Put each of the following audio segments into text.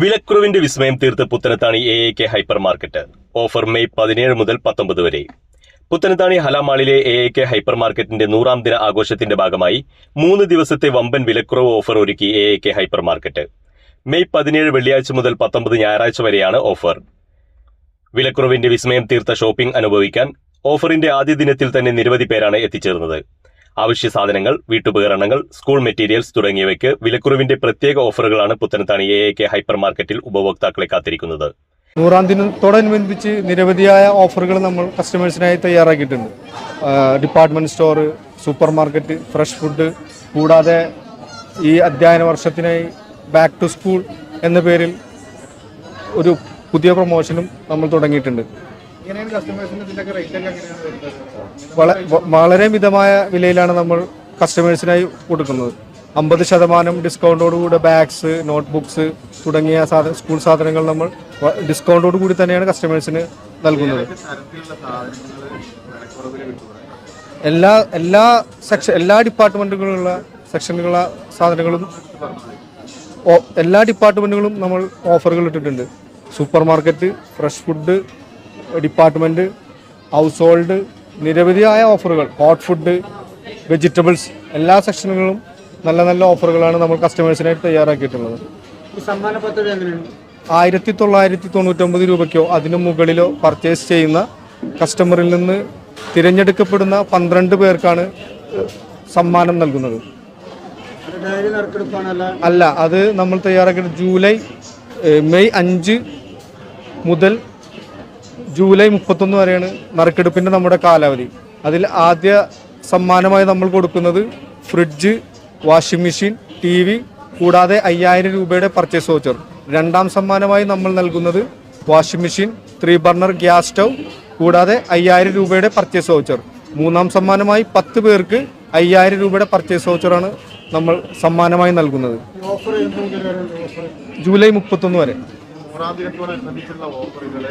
വിലക്കുറവിന്റെ വിസ്മയം തീർത്ത് Puthanathani A A K hyper market offer May പതിനേഴ് മുതൽ പത്തൊമ്പത് വരെ. പുത്തനത്താണി ഹലാമാളിലെ എ എ കെ ഹൈപ്പർ മാർക്കറ്റിന്റെ നൂറാം ദിന ആഘോഷത്തിന്റെ ഭാഗമായി മൂന്ന് ദിവസത്തെ വമ്പൻ വിലക്കുറവ് ഓഫർ ഒരുക്കി A A K hyper market May പതിനേഴ് വെള്ളിയാഴ്ച മുതൽ പത്തൊമ്പത് ഞായറാഴ്ച വരെയാണ് ഓഫർ. വിലക്കുറവിന്റെ വിസ്മയം തീർത്ത ഷോപ്പിംഗ് അനുഭവിക്കാൻ ഓഫറിന്റെ ആദ്യ ദിനത്തിൽ തന്നെ നിരവധി പേരാണ് എത്തിച്ചേർന്നത്. അവശ്യ സാധനങ്ങൾ വീട്ടുപകരണങ്ങൾ സ്കൂൾ മെറ്റീരിയൽസ് തുടങ്ങിയവയ്ക്ക് വിലക്കുറവിന്റെ പ്രത്യേക ഓഫറുകളാണ് Puthanathani A A K hyper മാർക്കറ്റിൽ ഉപഭോക്താക്കളെ കാത്തിരിക്കുന്നത്. നൂറാം ദിനത്തോടനുബന്ധിച്ച് നിരവധിയായ ഓഫറുകൾ നമ്മൾ കസ്റ്റമേഴ്സിനായി തയ്യാറാക്കിയിട്ടുണ്ട്. Department store super market fresh food കൂടാതെ ഈ അധ്യയന വർഷത്തിനായി ബാക്ക് ടു സ്കൂൾ എന്ന പേരിൽ ഒരു പുതിയ പ്രൊമോഷനും നമ്മൾ തുടങ്ങിയിട്ടുണ്ട്. വളരെ മിതമായ വിലയിലാണ് നമ്മൾ കസ്റ്റമേഴ്സിനായി കൊടുക്കുന്നത്. അമ്പത് ശതമാനം ഡിസ്കൗണ്ടോടുകൂടി ബാഗ്സ് നോട്ട്ബുക്സ് തുടങ്ങിയ സ്കൂൾ സാധനങ്ങൾ നമ്മൾ ഡിസ്കൗണ്ടോട് കൂടി തന്നെയാണ് കസ്റ്റമേഴ്സിന് നൽകുന്നത്. എല്ലാ എല്ലാ സെക്ഷൻ എല്ലാ ഡിപ്പാർട്ട്മെന്റുകളുള്ള സെക്ഷനുകളുള്ള സാധനങ്ങളും എല്ലാ ഡിപ്പാർട്ട്മെന്റുകളും നമ്മൾ ഓഫറുകൾ ഇട്ടിട്ടുണ്ട്. Super market fresh food department house hold നിരവധിയായ ഓഫറുകൾ ഹോട്ട് ഫുഡ് വെജിറ്റബിൾസ് എല്ലാ സെക്ഷനുകളും നല്ല നല്ല ഓഫറുകളാണ് നമ്മൾ കസ്റ്റമേഴ്സിനായിട്ട് തയ്യാറാക്കിയിട്ടുള്ളത്. ആയിരത്തി തൊള്ളായിരത്തി തൊണ്ണൂറ്റൊമ്പത് രൂപയ്ക്കോ അതിനു മുകളിലോ പർച്ചേസ് ചെയ്യുന്ന കസ്റ്റമറിൽ നിന്ന് തിരഞ്ഞെടുക്കപ്പെടുന്ന പന്ത്രണ്ട് പേർക്കാണ് സമ്മാനം നൽകുന്നത്. അല്ല? അത് നമ്മൾ തയ്യാറാക്കിയത് ജൂലൈ മെയ് അഞ്ച് മുതൽ ജൂലൈ മുപ്പത്തൊന്ന് വരെയാണ് നറുക്കെടുപ്പിന്റെ നമ്മുടെ കാലാവധി. അതിൽ ആദ്യ സമ്മാനമായി നമ്മൾ കൊടുക്കുന്നത് fridge washing machine T V കൂടാതെ അയ്യായിരം രൂപയുടെ പർച്ചേസ് വൗച്ചർ. രണ്ടാം സമ്മാനമായി നമ്മൾ നൽകുന്നത് washing machine three burner gas stove കൂടാതെ അയ്യായിരം രൂപയുടെ പർച്ചേസ് വൗച്ചർ. മൂന്നാം സമ്മാനമായി പത്ത് പേർക്ക് അയ്യായിരം രൂപയുടെ പർച്ചേസ് വൗച്ചറാണ് നമ്മൾ സമ്മാനമായി നൽകുന്നത്. ജൂലൈ മുപ്പത്തൊന്ന് വരെ. നൂറാം ദിനത്തോടനുബന്ധിച്ചുള്ള ഓഫറുകൾ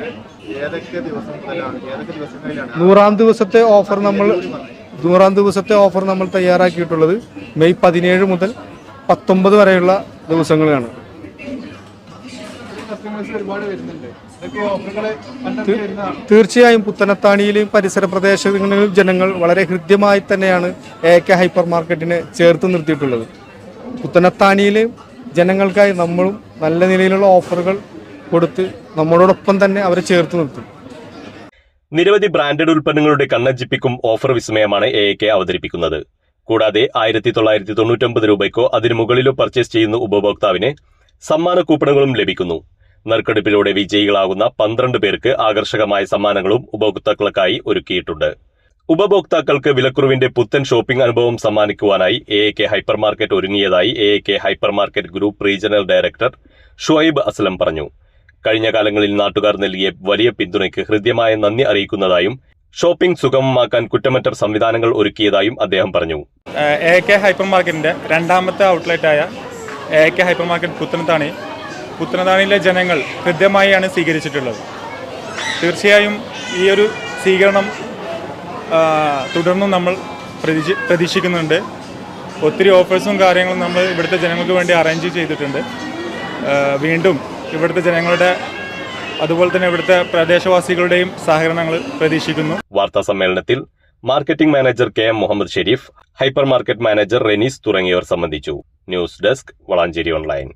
ഏതൊക്കെ ദിവസം മുതലാണ്? ഏതൊക്കെ ദിവസങ്ങളിലാണ്? നൂറാം ദിവസത്തെ ഓഫർ നമ്മൾ നൂറാം ദിവസത്തെ ഓഫർ നമ്മൾ തയ്യാറാക്കിയിട്ടുള്ളത് മെയ് പതിനേഴ് മുതൽ പത്തൊമ്പത് വരെയുള്ള ദിവസങ്ങളാണ് തീർച്ചയായും പുത്തനത്താണിയിലെയും പരിസര പ്രദേശങ്ങളിലും ജനങ്ങൾ വളരെ ഹൃദ്യമായി തന്നെയാണ് എ കെ ഹൈപ്പർ മാർക്കറ്റിനെ ചേർത്ത് നിർത്തിയിട്ടുള്ളത്. പുത്തനത്താണിയിലെയും ജനങ്ങൾക്കായി നമ്മളും നല്ല നിലയിലുള്ള ഓഫറുകൾ കൊടുത്ത് നമ്മളോടൊപ്പം തന്നെ അവരെ ചേർത്ത് നിർത്തും. നിരവധി ബ്രാൻഡഡ് ഉൽപ്പന്നങ്ങളുടെ കണ്ണഞ്ചിപ്പിക്കും ഓഫർ വിസ്മയമാണ് എ കെ അവതരിപ്പിക്കുന്നത്. കൂടാതെ ആയിരത്തി തൊള്ളായിരത്തി തൊണ്ണൂറ്റൊമ്പത് രൂപയ്ക്കോ അതിന് മുകളിലോ പർച്ചേസ് ചെയ്യുന്ന ഉപഭോക്താവിന് സമ്മാന കൂപ്പണുകളും ലഭിക്കുന്നു. നറുക്കെടുപ്പിലൂടെ വിജയികളാകുന്ന പന്ത്രണ്ട് പേർക്ക് ആകർഷകമായ സമ്മാനങ്ങളും ഉപഭോക്താക്കൾക്കായി ഒരുക്കിയിട്ടുണ്ട്. ഉപഭോക്താക്കൾക്ക് വിലക്കുറവിന്റെ പുത്തൻ ഷോപ്പിംഗ് അനുഭവം സമ്മാനിക്കുവാനായി A A K hyper market ഒരുങ്ങിയതായി A A K hyper market group regional director Shuhaib Aslam പറഞ്ഞു. കഴിഞ്ഞ കാലങ്ങളിൽ നാട്ടുകാർ നൽകിയ വലിയ പിന്തുണയ്ക്ക് ഹൃദ്യമായ നന്ദി അറിയിക്കുന്നതായും ഷോപ്പിംഗ് സുഗമമാക്കാൻ കുറ്റമറ്റ സംവിധാനങ്ങൾ ഒരുക്കിയതായും അദ്ദേഹം പറഞ്ഞു. എ കെ ഹൈപ്പർ മാർക്കറ്റിന്റെ രണ്ടാമത്തെ ഔട്ട്ലെറ്റായ A K hyper market Puthanathani. പുത്തനത്താണിയിലെ ജനങ്ങൾ ഹൃദ്യമായാണ് സ്വീകരിച്ചിട്ടുള്ളത്. തീർച്ചയായും ഈ ഒരു സ്വീകരണം തുടർന്നും നമ്മൾ പ്രതീക്ഷ പ്രതീക്ഷിക്കുന്നുണ്ട്. ഒത്തിരി ഓഫേഴ്സും കാര്യങ്ങളും നമ്മൾ ഇവിടുത്തെ ജനങ്ങൾക്ക് വേണ്ടി അറേഞ്ച് ചെയ്തിട്ടുണ്ട്. വീണ്ടും ഇവിടുത്തെ ജനങ്ങളുടെ അതുപോലെ തന്നെ ഇവിടുത്തെ പ്രദേശവാസികളുടെയും സഹകരണങ്ങൾ പ്രതീക്ഷിക്കുന്നു. വാർത്താ സമ്മേളനത്തിൽ marketing manager K M Muhammad Sherif hyper market manager Renees തുടങ്ങിയവർ സംബന്ധിച്ചു. News desk Valanchery online.